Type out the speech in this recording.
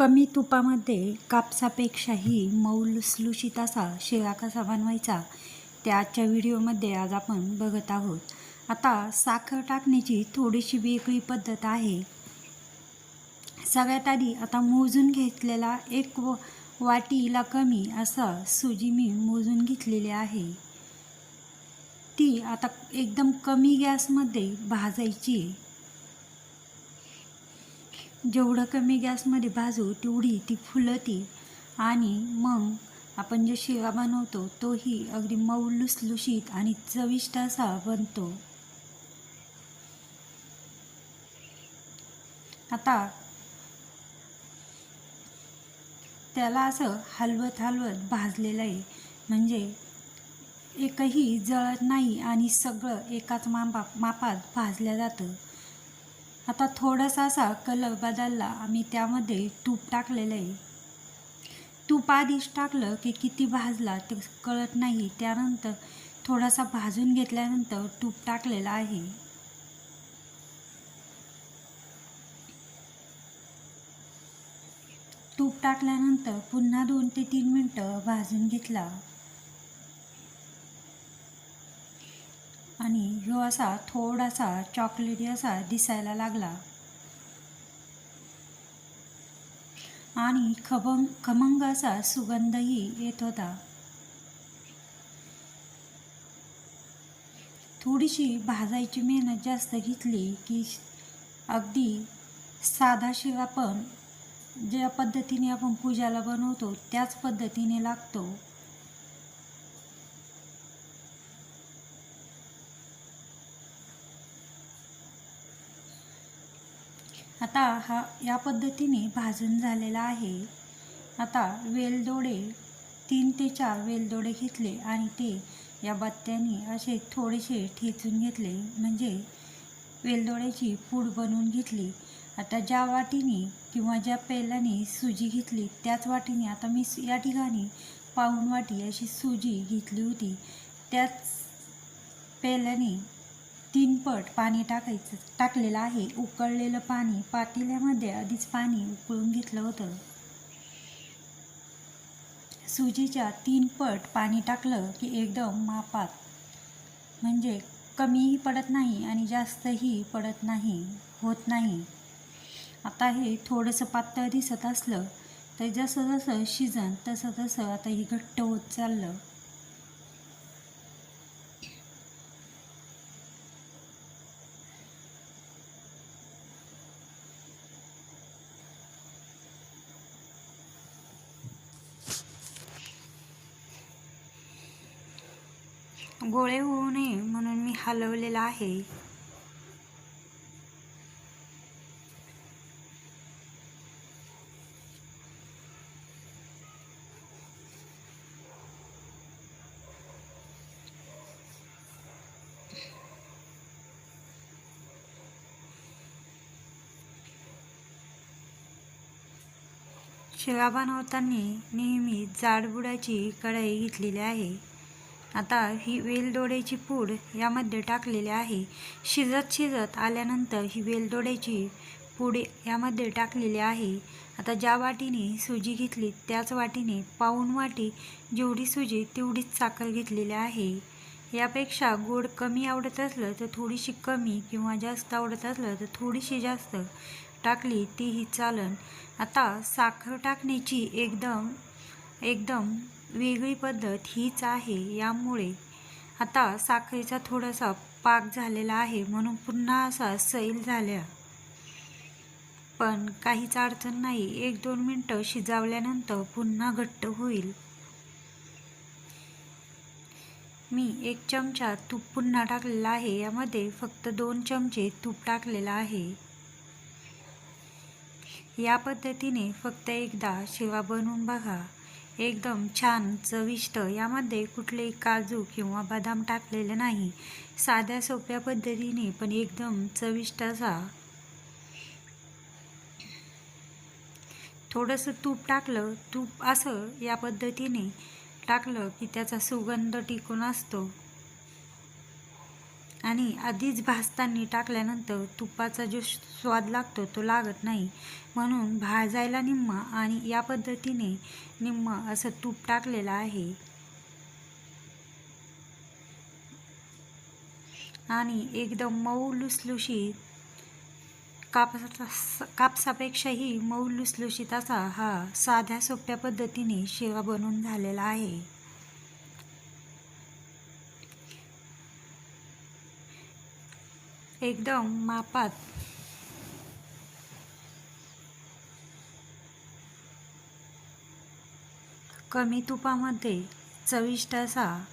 कमी तुपामध्ये कापसापेक्षाही मौलुसलुशीत असा शिरा कसा बनवायचा त्याच्या व्हिडिओमध्ये आज आपण बघत आहोत. आता साखर टाकण्याची थोडीशी वेगळी पद्धत आहे. सगळ्यात आधी आता मोजून घेतलेला एक व वाटीला कमी असा सुजी मी मोजून घेतलेली आहे. ती आता एकदम कमी गॅसमध्ये भाजायची. जेवढं कमी गॅसमध्ये भाजू तेवढी ती फुलती. आणि मग आपण जे शेवा बनवतो तोही अगदी मऊ लुसलुशीत आणि चविष्ट असा बनतो. आता त्याला असं हलवत हलवत भाजलेलं आहे. म्हणजे एकही जळत नाही आणि सगळं एकाच मापा मापात भाजलं जातं. आता थोडासा असा कलर बदलला. आम्ही त्यामध्ये तूप टाकलेलं आहे. तूप आधीच टाकलं की किती भाजला ते कळत नाही. त्यानंतर थोडासा भाजून घेतल्यानंतर तूप टाकलेलं आहे. तूप टाकल्यानंतर पुन्हा दोन ते तीन मिनटं भाजून घेतला. आणि ह्यो असा थोडासा चॉकलेटी असा दिसायला लागला. आणि खबंग खमंग असा सुगंधही येत होता. थोडीशी भाजायची मेहनत जास्त घेतली की अगदी साधा शिरा पण ज्या पद्धतीने आपण पूजाला बनवतो त्याच पद्धतीने लागतो. आता हा या पद्धतीने भाजून झालेला आहे. आता वेलदोडे तीन ते चार वेलदोडे घेतले आणि ते या बत्त्याने असे थोडेसे ठेचून घेतले. म्हणजे वेलदोड्याची पूड बनवून घेतली. आता ज्या वाटीने किंवा ज्या पेल्याने सुजी घेतली त्याच वाटीने आता मी या ठिकाणी पाऊण वाटी अशी सुजी घेतली होती. त्याच पेल्याने तीन पट पाणी टाकायचं टाकलेलं आहे. उकळलेलं पाणी पातेल्यामध्ये आधीच पाणी उकळून घेतलं होतं. सुजीच्या तीन पट पाणी टाकलं की एकदम मापात. म्हणजे कमीही पडत नाही आणि जास्तही पडत नाही होत नाही. आता हे थोडंसं पातळ दिसत असलं तर जसं जसं शिजन तसं तसं आता हे घट्ट होत चाललं. गोळे होऊ नये म्हणून मी हलवलेला आहे. शिरा बनवताना नेहमी जाडबुडाची कढई घेतलेली आहे. आता ही वेलदोड्याची पूड यामध्ये टाकलेली आहे. शिजत शिजत आल्यानंतर ही वेलदोड्याची पूड यामध्ये टाकलेली आहे. आता ज्या वाटीने सुजी घेतली त्याच वाटीने पाऊण वाटी जेवढी सुजी तेवढीच साखर घेतलेली आहे. यापेक्षा गोड कमी आवडत असलं तर थोडीशी कमी किंवा जास्त आवडत असलं तर थोडीशी जास्त टाकली तीही चालन. आता साखर टाकण्याची एकदम एकदम वेगळी पद्धत हीच आहे. यामुळे आता साखरेचा थोडासा पाक झालेला आहे म्हणून पुन्हा असा सैल झाल्या. पण काहीच अडचण नाही. एक दोन मिनटं शिजावल्यानंतर पुन्हा घट्ट होईल. मी एक चमचा तूप पुन्हा टाकलेला आहे. यामध्ये फक्त दोन चमचे तूप टाकलेलं आहे. या पद्धतीने फक्त एकदा शिवा बनवून बघा. एकदम छान चविष्ट यामध्ये कुठलेही काजू किंवा बदाम टाकलेले नाही. साध्या सोप्या पद्धतीने पण एकदम चविष्ट असा. थोडंसं तूप टाकलं तूप असं या पद्धतीने टाकलं की त्याचा सुगंध टिकून असतो. आणि आधीच भाजताना टाकल्यानंतर तुपाचा जो स्वाद लागतो तो लागत नाही. म्हणून भाजायला निम्मा आणि या पद्धतीने निम्मा असं तूप टाकलेलं आहे. आणि एकदम मऊ लुसलुशीत कापसा कापसापेक्षाही मऊ लुसलुशीत असा हा साध्या सोप्या पद्धतीने शेवा बनवून झालेला आहे. एकदम मापात. कमी तुपामध्ये चविष्ट असा